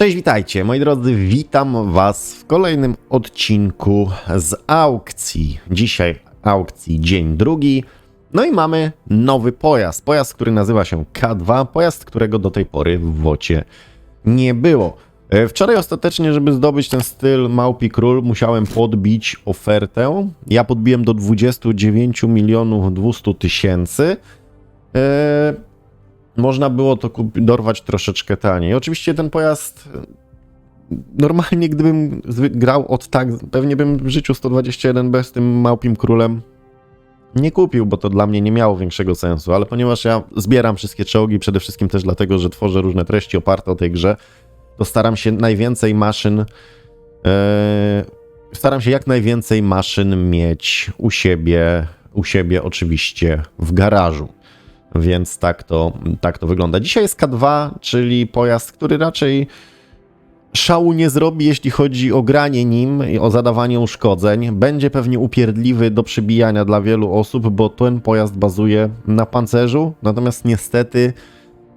Cześć, witajcie moi drodzy, witam Was w kolejnym odcinku z aukcji. Dzisiaj aukcji dzień drugi. No i mamy nowy pojazd. Pojazd, który nazywa się K2, pojazd, którego do tej pory w wocie nie było. E, Wczoraj ostatecznie, żeby zdobyć ten styl Małpi Król, musiałem podbić ofertę. Ja podbiłem do 29 milionów 200 tysięcy. E, można było to kup- dorwać troszeczkę taniej. Oczywiście ten pojazd e, normalnie gdybym grał od tak, pewnie bym w życiu 121B z tym Małpim Królem nie kupił, bo to dla mnie nie miało większego sensu, ale ponieważ ja zbieram wszystkie czołgi, przede wszystkim też dlatego, że tworzę różne treści oparte o tej grze, to staram się najwięcej maszyn e, staram się jak najwięcej maszyn mieć u siebie, u siebie oczywiście w garażu. Więc tak to, tak to wygląda. Dzisiaj jest K2, czyli pojazd, który raczej szału nie zrobi, jeśli chodzi o granie nim i o zadawanie uszkodzeń. Będzie pewnie upierdliwy do przybijania dla wielu osób, bo ten pojazd bazuje na pancerzu, natomiast niestety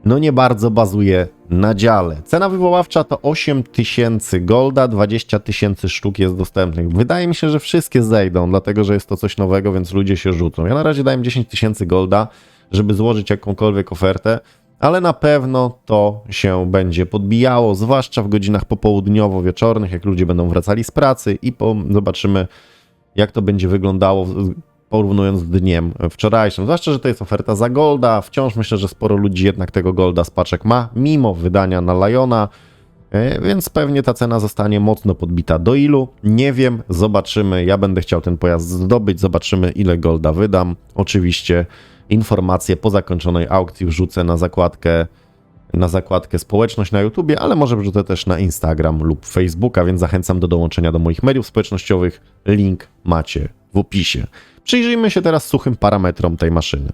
no nie bardzo bazuje na dziale. Cena wywoławcza to 8000 golda, 20 tysięcy sztuk jest dostępnych. Wydaje mi się, że wszystkie zejdą, dlatego że jest to coś nowego, więc ludzie się rzucą. Ja na razie dałem 10 tysięcy golda, żeby złożyć jakąkolwiek ofertę, ale na pewno to się będzie podbijało, zwłaszcza w godzinach popołudniowo-wieczornych, jak ludzie będą wracali z pracy i po, zobaczymy, jak to będzie wyglądało porównując z dniem wczorajszym. Zwłaszcza, że to jest oferta za Golda. Wciąż myślę, że sporo ludzi jednak tego Golda z paczek ma, mimo wydania na Liona. E, Więc pewnie ta cena zostanie mocno podbita. Do ilu? Nie wiem, zobaczymy. Ja będę chciał ten pojazd zdobyć, zobaczymy ile Golda wydam. Oczywiście informacje po zakończonej aukcji wrzucę na zakładkę na zakładkę społeczność na YouTubie, ale może wrzucę też na Instagram lub Facebooka, więc zachęcam do dołączenia do moich mediów społecznościowych. Link macie w opisie. Przyjrzyjmy się teraz suchym parametrom tej maszyny.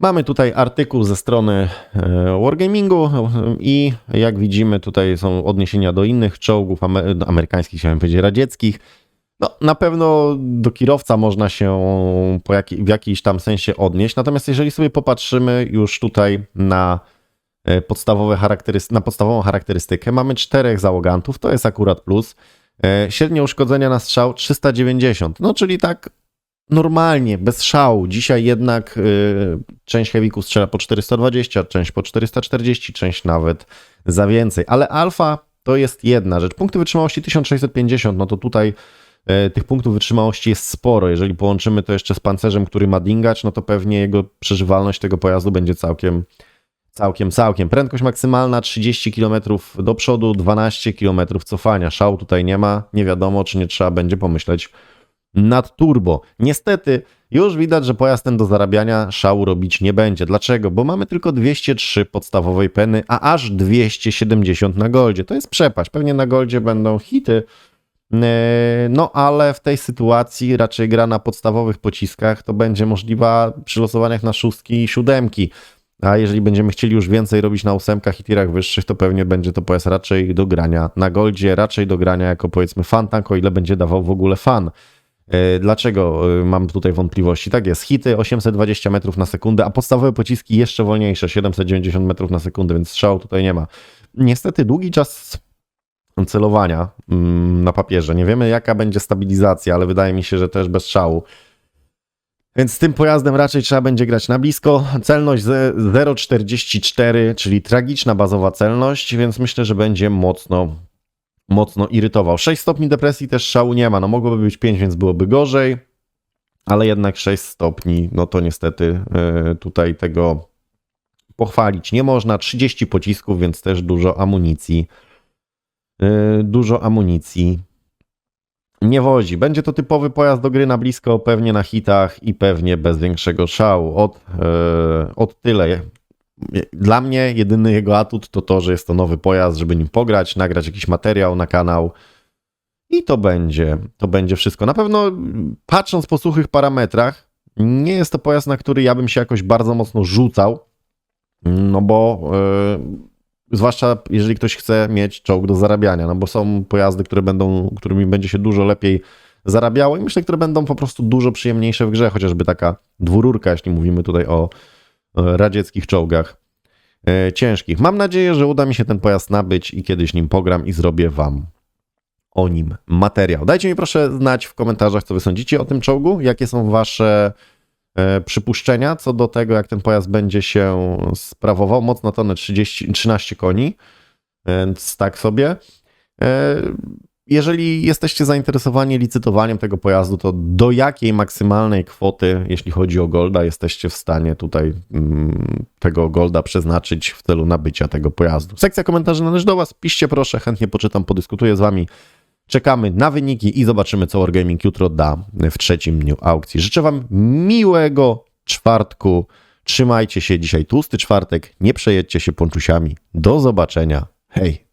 Mamy tutaj artykuł ze strony e, Wargamingu e, i jak widzimy tutaj są odniesienia do innych czołgów amerykańskich, chciałem powiedzieć radzieckich. No, na pewno do kierowca można się po jaki, w jakiś tam sensie odnieść, natomiast jeżeli sobie popatrzymy już tutaj na e, podstawowe charakterys- na podstawową charakterystykę, mamy czterech załogantów, to jest akurat plus. E, Średnie uszkodzenia na strzał 390, no czyli tak normalnie, bez szału. Dzisiaj jednak y, część heavyków strzela po 420, część po 440, część nawet za więcej. Ale alfa to jest jedna rzecz. Punkty wytrzymałości 1650, no to tutaj tych punktów wytrzymałości jest sporo. Jeżeli połączymy to jeszcze z pancerzem, który ma dingać, no to pewnie jego przeżywalność tego pojazdu będzie całkiem Całkiem, całkiem. Prędkość maksymalna 30 km do przodu, 12 km cofania. Szału tutaj nie ma. Nie wiadomo, czy nie trzeba będzie pomyśleć nad turbo. Niestety, już widać, że pojazd ten do zarabiania szału robić nie będzie. Dlaczego? Bo mamy tylko 203 podstawowej peny, a aż 270 na goldzie. To jest przepaść. Pewnie na goldzie będą hity. Yy, No, ale w tej sytuacji raczej gra na podstawowych pociskach to będzie możliwa przy losowaniach na szóstki i siódemki. A jeżeli będziemy chcieli już więcej robić na ósemkach i tirach wyższych, to pewnie będzie to pojazd raczej do grania na goldzie, raczej do grania jako powiedzmy fan tank, o ile będzie dawał w ogóle fan. E, Dlaczego e, mam tutaj wątpliwości? Tak jest, hity 820 metrów na sekundę, a podstawowe pociski jeszcze wolniejsze, 790 metrów na sekundę, więc strzału tutaj nie ma. Niestety długi czas celowania mm, na papierze. Nie wiemy jaka będzie stabilizacja, ale wydaje mi się, że też bez strzału. Więc z tym pojazdem raczej trzeba będzie grać na blisko. Celność ze- 0,44, czyli tragiczna bazowa celność, więc myślę, że będzie mocno, mocno irytował. 6 stopni depresji też szału nie ma. No mogłoby być 5, więc byłoby gorzej, ale jednak 6 stopni, no to niestety e, tutaj tego pochwalić nie można. 30 pocisków, więc też dużo amunicji. E, Dużo amunicji nie wozi. Będzie to typowy pojazd do gry na blisko, pewnie na hitach i pewnie bez większego szału. Od, e, od tyle. Dla mnie jedyny jego atut to to, że jest to nowy pojazd, żeby nim pograć, nagrać jakiś materiał na kanał. I to będzie, to będzie wszystko. Na pewno patrząc po suchych parametrach, nie jest to pojazd, na który ja bym się jakoś bardzo mocno rzucał, no bo e, zwłaszcza jeżeli ktoś chce mieć czołg do zarabiania, no bo są pojazdy, które będą, którymi będzie się dużo lepiej zarabiało i myślę, które będą po prostu dużo przyjemniejsze w grze, chociażby taka dwururka, jeśli mówimy tutaj o radzieckich czołgach. e, ciężkich. Mam nadzieję, że uda mi się ten pojazd nabyć i kiedyś nim pogram i zrobię wam o nim materiał. Dajcie mi proszę znać w komentarzach, co wy sądzicie o tym czołgu, jakie są wasze przypuszczenia co do tego, jak ten pojazd będzie się sprawował. Mocno tonę 30, 13 koni, więc tak sobie. E, Jeżeli jesteście zainteresowani licytowaniem tego pojazdu, to do jakiej maksymalnej kwoty, jeśli chodzi o Golda, jesteście w stanie tutaj mm, tego Golda przeznaczyć w celu nabycia tego pojazdu? Sekcja komentarzy należy do Was. Piszcie proszę, chętnie poczytam, podyskutuję z Wami. Czekamy na wyniki i zobaczymy, co Wargaming jutro da w trzecim dniu aukcji. Życzę Wam miłego czwartku. Trzymajcie się dzisiaj tłusty czwartek. Nie przejedźcie się ponczusiami. Do zobaczenia. Hej!